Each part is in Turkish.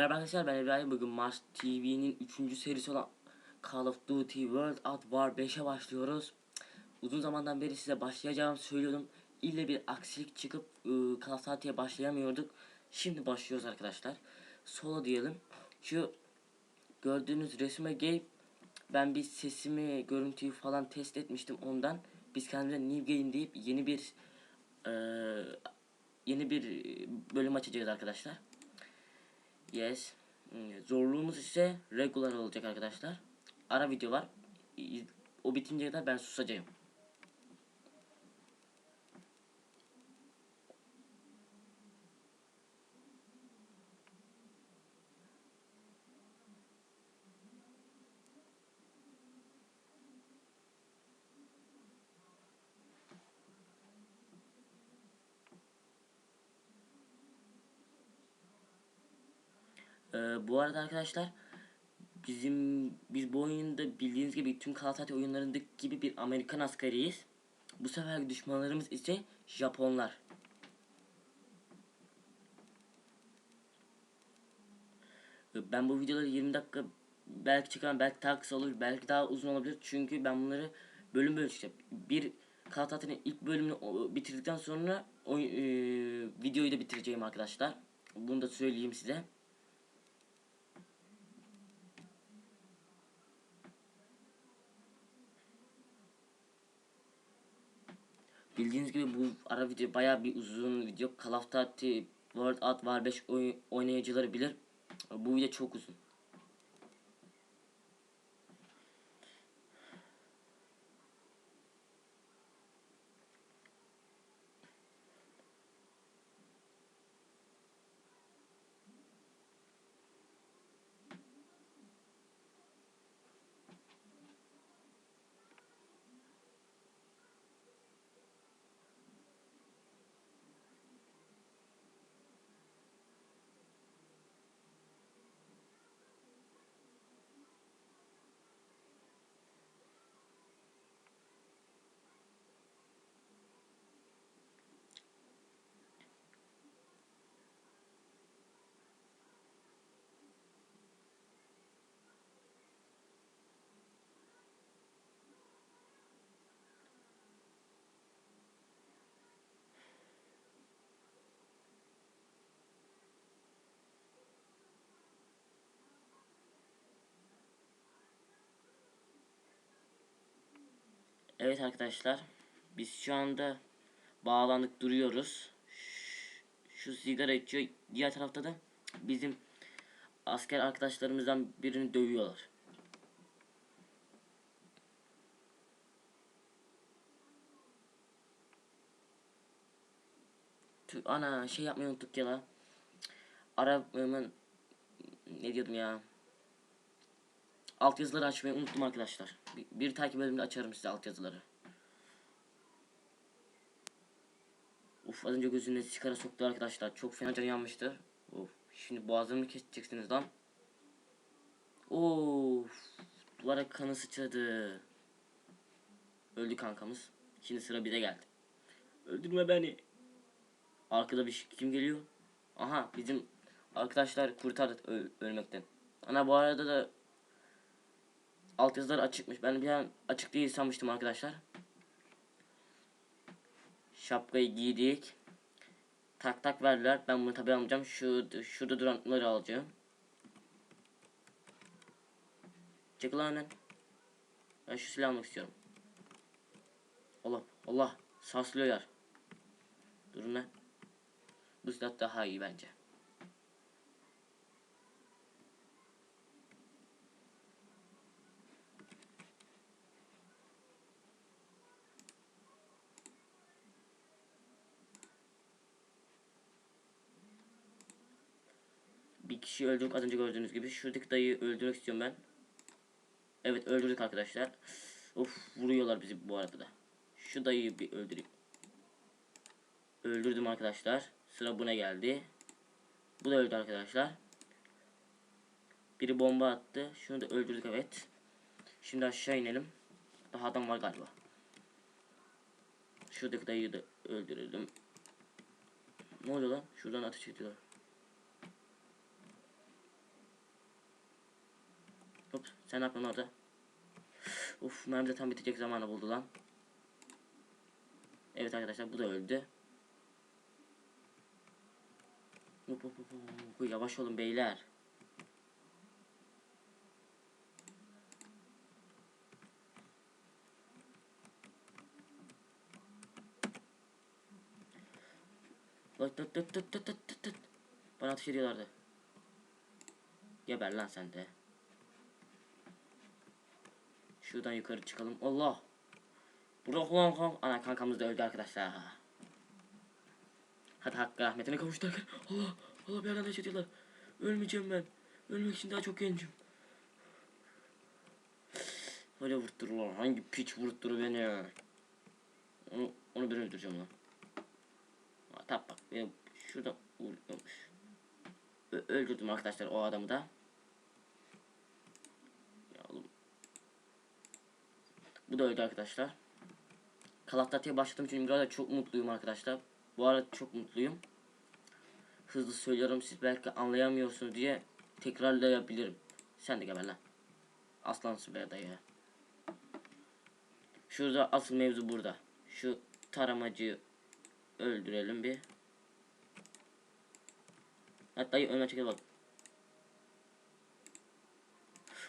Merhaba arkadaşlar ben İbrahim bugün Mars TV'nin 3. serisi olan Call of Duty World at War 5'e başlıyoruz. Uzun zamandan beri size başlayacağımı söylüyordum. İlle bir aksilik çıkıp ıı, Call of Duty'ye başlayamıyorduk. Şimdi başlıyoruz arkadaşlar. Solo diyelim. Şu gördüğünüz resme game ben bir sesimi, görüntüyü falan test etmiştim ondan. Biz kendimize New Game deyip yeni bir eee, yeni bir bölüm açacağız arkadaşlar. Yes. Hmm, Zorluğumuz ise regular olacak arkadaşlar. Ara video var. İz- O bitince kadar ben susacağım. Ee, bu arada arkadaşlar bizim biz bu oyunda bildiğiniz gibi tüm Call of oyunlarındaki gibi bir Amerikan askeriyiz. Bu sefer düşmanlarımız ise Japonlar. Ee, Ben bu videoları 20 dakika belki çıkan belki daha kısa olur belki daha uzun olabilir çünkü ben bunları bölüm bölüm çıkacağım. Bir Duty'nin ilk bölümünü bitirdikten sonra o, e, videoyu da bitireceğim arkadaşlar. Bunu da söyleyeyim size. Bildiğiniz gibi bu ara video bayağı bir uzun video. Call of Duty World at War 5 oy- oynayıcıları bilir. Bu video çok uzun. Evet arkadaşlar. Biz şu anda bağlandık duruyoruz. Ş- Şu sigara içiyor. Diğer tarafta da bizim asker arkadaşlarımızdan birini dövüyorlar. Ana şey yapmayı unuttuk ya la. Arabamın ne diyordum ya. Alt yazıları açmayı unuttum arkadaşlar. Bir, bir takip bölümünde açarım size alt yazıları. Uf az önce gözüne sigara soktu arkadaşlar. Çok fena canı yanmıştı. Of şimdi boğazımı keseceksiniz lan. Of duvara kanı sıçradı. Öldü kankamız. Şimdi sıra bize geldi. Öldürme beni. Arkada bir kim geliyor? Aha bizim arkadaşlar kurtardı ölmekten. Ana bu arada da alt yazılar açıkmış. Ben bir an açık değil sanmıştım arkadaşlar. Şapkayı giydik. Tak tak verdiler. Ben bunu tabi almayacağım. Şu şurada duranları alacağım. Çekil lan önden. Ben şu silahı almak istiyorum. Allah Allah sarsılıyor yer. Durun lan. Bu silah daha iyi bence. Bir kişi öldürdük az önce gördüğünüz gibi. Şuradaki dayıyı öldürmek istiyorum ben. Evet öldürdük arkadaşlar. Of vuruyorlar bizi bu arada da. Şu dayıyı bir öldüreyim. Öldürdüm arkadaşlar. Sıra buna geldi. Bu da öldü arkadaşlar. Biri bomba attı. Şunu da öldürdük evet. Şimdi aşağı inelim. Daha adam var galiba. Şuradaki dayıyı da öldürelim. Ne oluyor lan? Şuradan ateş ediyorlar. Sen yapıyorsun orada? Uf mermi de tam bitecek zamanı buldu lan. Evet arkadaşlar bu da öldü. Yavaş olun beyler. Dıt dıt dıt dıt dıt dıt dıt. Bana ateş ediyorlardı. Geber lan sen de. Şuradan yukarı çıkalım. Allah. Bırak lan kank. Ana kankamız da öldü arkadaşlar. Hadi hakkı rahmetine kavuştu arkadaşlar. Allah. Allah bir ateş ediyorlar. Ölmeyeceğim ben. Ölmek için daha çok gencim. Öyle vurttur lan. Hangi piç vurttur beni. Onu, onu ben öldüreceğim lan. Tap bak. Şurada vuruyormuş. Öldürdüm arkadaşlar o adamı da. Ya oğlum. Bu da öldü arkadaşlar. Duty'ye başladığım için biraz da çok mutluyum arkadaşlar. Bu arada çok mutluyum. Hızlı söylüyorum siz belki anlayamıyorsunuz diye tekrarlayabilirim. Sen de geber lan. Aslansın be dayı. Şurada asıl mevzu burada. Şu taramacıyı öldürelim bir. Hatta önüne çekil bak.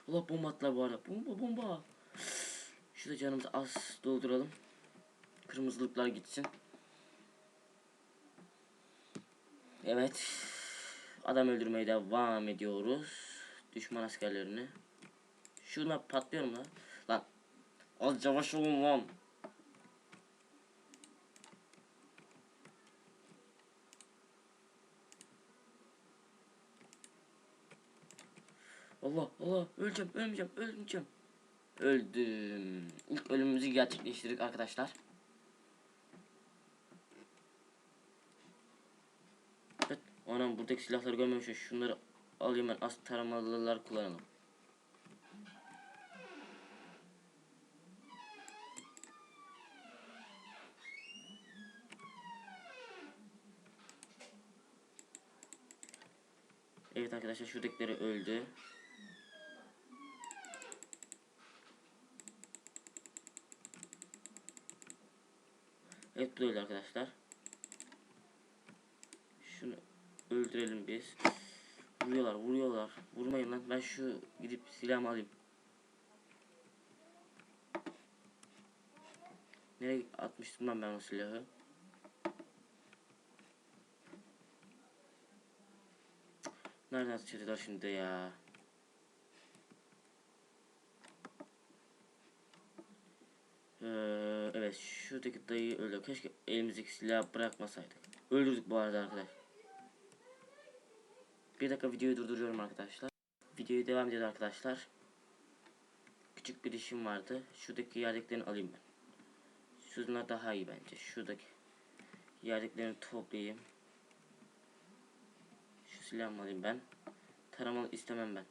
Allah bomba attılar bu arada. Bomba bomba. Şurada canımızı az dolduralım. Kırmızılıklar gitsin. Evet. Adam öldürmeye devam ediyoruz. Düşman askerlerini. Şuna patlıyorum lan. Lan. Az yavaş olun lan. Allah Allah öleceğim ölmeyeceğim ölmeyeceğim. Öldüm. İlk ölümümüzü gerçekleştirdik arkadaşlar. Evet, anam buradaki silahları görmemişim. Şunları alayım ben az taramalılar kullanalım. Evet arkadaşlar şuradakileri öldü. Da öldü arkadaşlar. Şunu öldürelim biz. Vuruyorlar vuruyorlar. Vurmayın lan. Ben şu gidip silahımı alayım. Nereye atmıştım lan ben o silahı? Nereden atacaklar şimdi ya? Ee, evet şuradaki dayıyı öldü. Keşke elimizdeki silahı bırakmasaydık. Öldürdük bu arada arkadaş. Bir dakika videoyu durduruyorum arkadaşlar. Videoyu devam ediyor arkadaşlar. Küçük bir işim vardı. Şuradaki yerdeklerini alayım ben. Şunlar daha iyi bence. Şuradaki yerdeklerini toplayayım. Şu silahımı alayım ben. Taramalı istemem ben.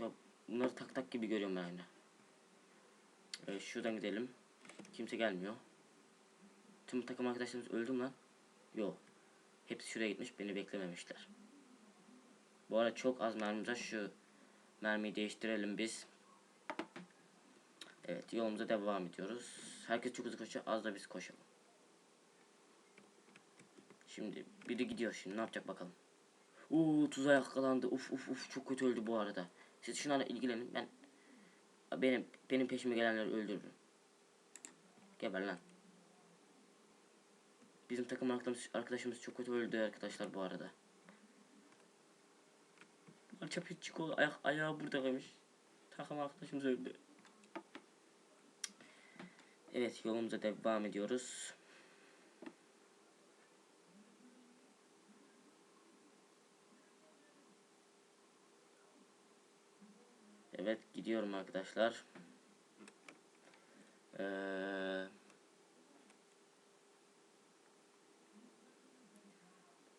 Ya bunları tak tak gibi görüyorum ben aynı. Evet, şuradan gidelim. Kimse gelmiyor. Tüm takım arkadaşlarımız öldü mü lan? Yok. Hepsi şuraya gitmiş beni beklememişler. Bu arada çok az mermimiz var. Şu mermiyi değiştirelim biz. Evet yolumuza devam ediyoruz. Herkes çok hızlı koşuyor. Az da biz koşalım. Şimdi biri gidiyor şimdi ne yapacak bakalım. Uuu tuzağa yakalandı. Uf uf uf çok kötü öldü bu arada. Siz şunlarla ilgilenin. Ben benim benim peşime gelenleri öldürürüm. Geber lan. Bizim takım arkadaşımız, arkadaşımız çok kötü öldü arkadaşlar bu arada. Parça pitçik oldu. Ayak, ayağı burada kalmış. Takım arkadaşımız öldü. Evet yolumuza devam ediyoruz. Evet gidiyorum arkadaşlar. Ee,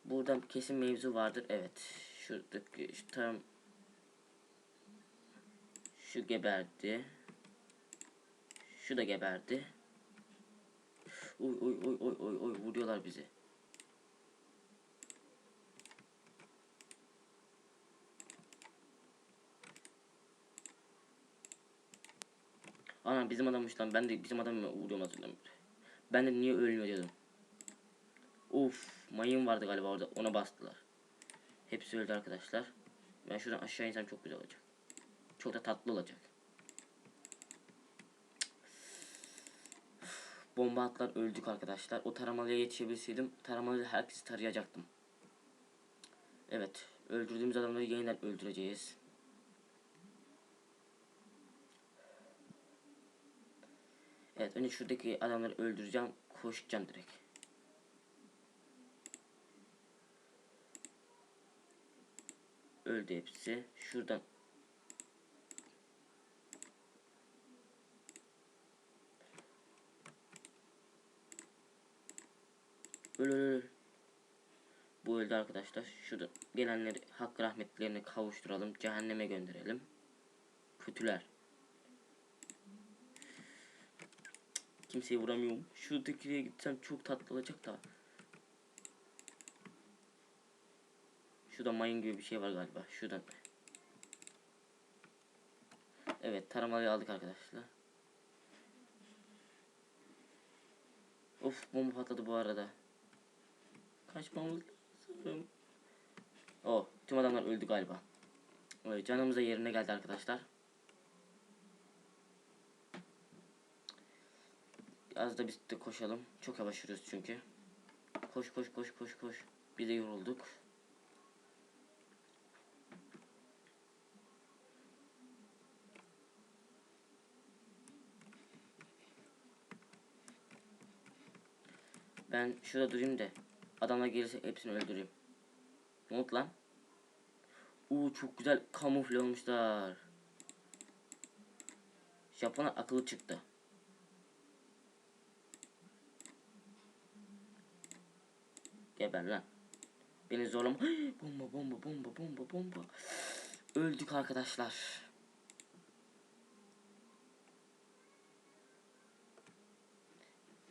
buradan kesin mevzu vardır. Evet. Şuradaki şu tam şu geberdi. Şu da geberdi. Oy oy oy oy oy oy vuruyorlar bizi. Ana bizim adammış lan. Ben de bizim adamı vuruyorum hatırlamıyorum. Ben de niye ölmüyor diyordum. Of mayın vardı galiba orada. Ona bastılar. Hepsi öldü arkadaşlar. Ben şuradan aşağı insem çok güzel olacak. Çok da tatlı olacak. Bomba atlar öldük arkadaşlar. O taramalıya yetişebilseydim taramalıyla herkesi tarayacaktım. Evet. Öldürdüğümüz adamları yeniden öldüreceğiz. Evet önce şuradaki adamları öldüreceğim. Koşacağım direkt. Öldü hepsi. Şuradan Öl öl öl. Bu öldü arkadaşlar. Şurada gelenleri hak rahmetlerine kavuşturalım. Cehenneme gönderelim. Kötüler. Kimseyi vuramıyorum. Şuradakiye gitsem çok tatlı olacak da. Şurada mayın gibi bir şey var galiba. Şuradan. Evet taramayı aldık arkadaşlar. Of bomba patladı bu arada. Kaçmamız lazım. Oh tüm adamlar öldü galiba. Evet, canımız da yerine geldi arkadaşlar. Az da biz de koşalım. Çok yavaş yürüyoruz çünkü. Koş koş koş koş koş. Bir de yorulduk. Ben şurada durayım da adamlar gelirse hepsini öldüreyim. Ne oldu lan? Uuu çok güzel kamufle olmuşlar. Japonlar akıllı çıktı. Geber lan. Beni zorlama. bomba bomba bomba bomba bomba. Öldük arkadaşlar.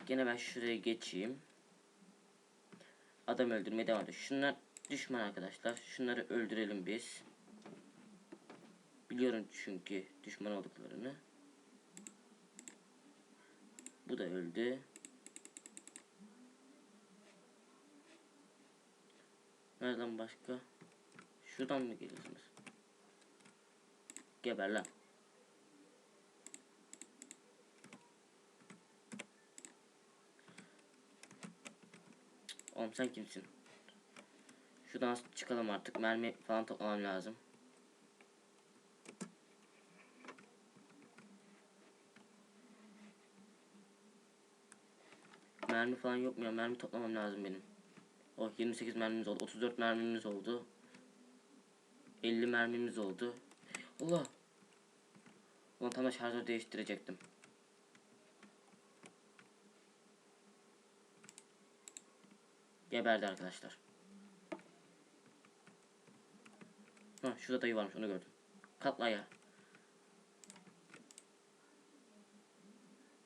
Gene ben şuraya geçeyim. Adam öldürmeye devam ediyor. Şunlar düşman arkadaşlar. Şunları öldürelim biz. Biliyorum çünkü düşman olduklarını. Bu da öldü. Nereden başka? Şuradan mı geliyorsunuz? Geber lan. Oğlum sen kimsin? Şuradan çıkalım artık. Mermi falan toplamam lazım. Mermi falan yok mu ya? Mermi toplamam lazım benim. Oh 28 mermimiz oldu. 34 mermimiz oldu. 50 mermimiz oldu. Allah. Ulan tam da şarjör değiştirecektim. Geberdi arkadaşlar. Ha şurada dayı varmış onu gördüm. Katla ya.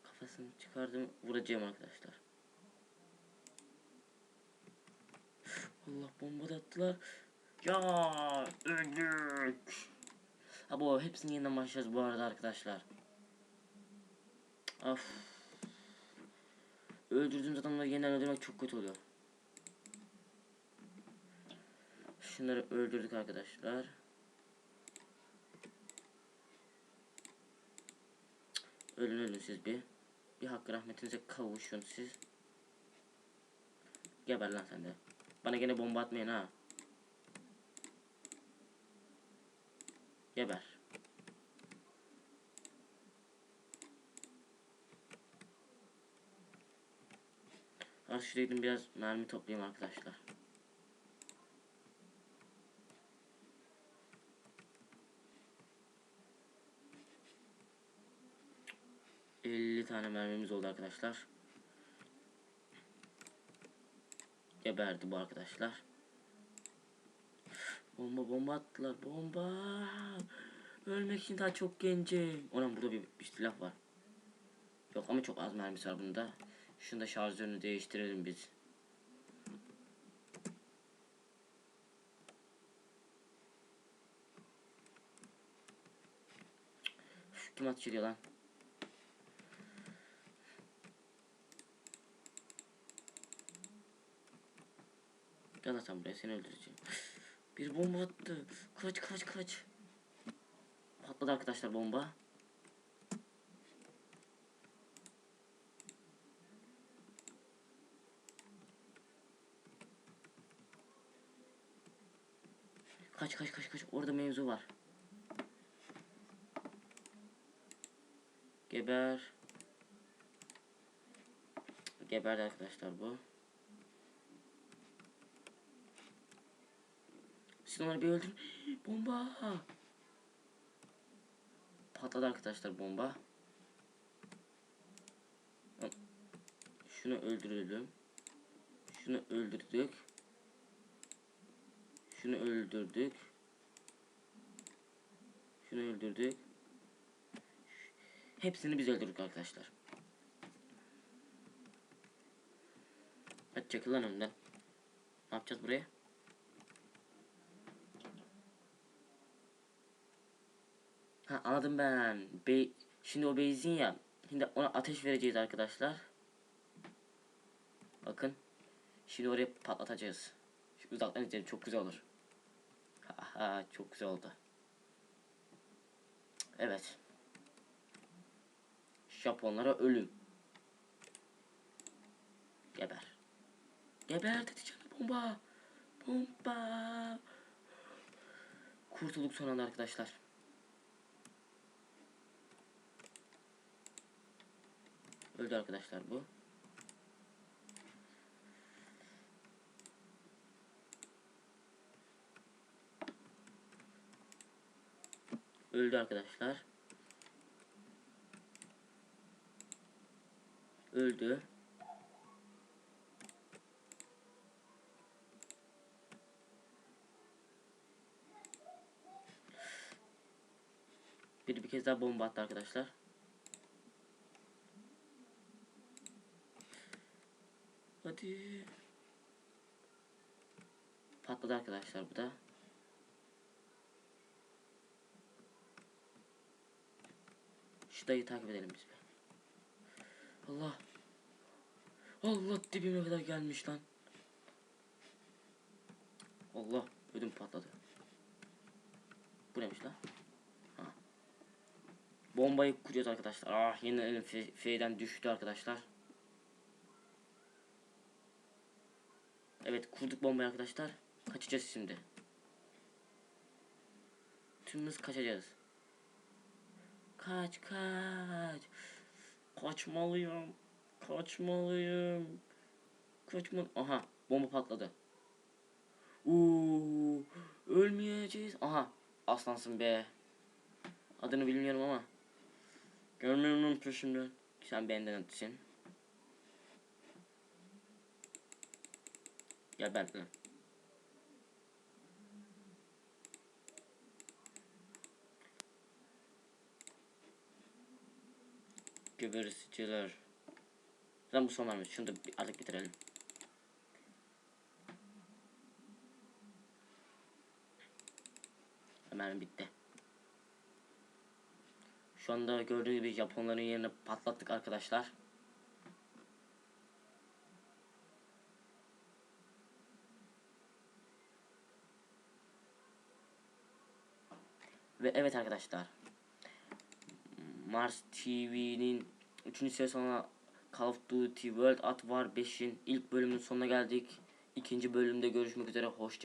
Kafasını çıkardım vuracağım arkadaşlar. Allah bomba da attılar. Ya öldük. Ha bu hepsini yeniden başlayacağız bu arada arkadaşlar. Of. Öldürdüğümüz adamları yeniden öldürmek çok kötü oluyor. Şunları öldürdük arkadaşlar. Ölün ölün siz bir. Bir hakkı rahmetinize kavuşun siz. Geber lan sen de. Bana gene bomba atmayın ha. Geber. Artık şuraya biraz mermi toplayayım arkadaşlar. Elli tane mermimiz oldu arkadaşlar. Geberdi bu arkadaşlar. Bomba bomba attılar bomba. Ölmek için daha çok gencim. Onun burada bir, bir silah var. Yok ama çok az mermisi var bunda. Şunu da şarjörünü değiştirelim biz. Kim ateş ediyor lan? Sen buraya seni öldüreceğim. Bir bomba attı. Kaç kaç kaç. Patladı arkadaşlar bomba. Kaç kaç kaç kaç. Orada mevzu var. Geber. Geberdi arkadaşlar bu. Siz onları bir öldürün. Bomba. Patladı arkadaşlar bomba. Şunu öldürelim. Şunu öldürdük. Şunu öldürdük. Şunu öldürdük. Hepsini biz öldürdük arkadaşlar. Hadi çekil lan önden. Ne yapacağız buraya? Ha anladım ben. Be Şimdi o benzin ya. Şimdi ona ateş vereceğiz arkadaşlar. Bakın. Şimdi oraya patlatacağız. Şu uzaktan izleyelim çok güzel olur. Ha, ha çok güzel oldu. Evet. Japonlara ölüm. Geber. Geber dedi canım bomba. Bomba. Kurtulduk son anda arkadaşlar. Öldü arkadaşlar bu. Öldü arkadaşlar. Öldü. Bir bir kez daha bomba attı arkadaşlar. Hadi. Patladı arkadaşlar bu da. Şu dayı takip edelim biz be. Allah. Allah dibime kadar gelmiş lan. Allah ödüm patladı. Bu neymiş lan? Ha. Bombayı kuruyoruz arkadaşlar. Ah yine elim fe- F'den düştü arkadaşlar. Evet kurduk bombayı arkadaşlar. Kaçacağız şimdi. Tümümüz kaçacağız. Kaç kaç. Kaçmalıyım. Kaçmalıyım. Kaçmal. Aha bomba patladı. Uuu ölmeyeceğiz. Aha aslansın be. Adını bilmiyorum ama. Görmüyorum peşimden. Sen benden ötüsün. Geber lan. Geberisiciler. Zaten bu son varmış. Şunu da artık bitirelim. Hemen bitti. Şu anda gördüğünüz gibi Japonların yerini patlattık arkadaşlar. Ve evet arkadaşlar. Mars TV'nin 3. sezonuna Call of Duty World at War 5'in ilk bölümünün sonuna geldik. İkinci bölümde görüşmek üzere. Hoşça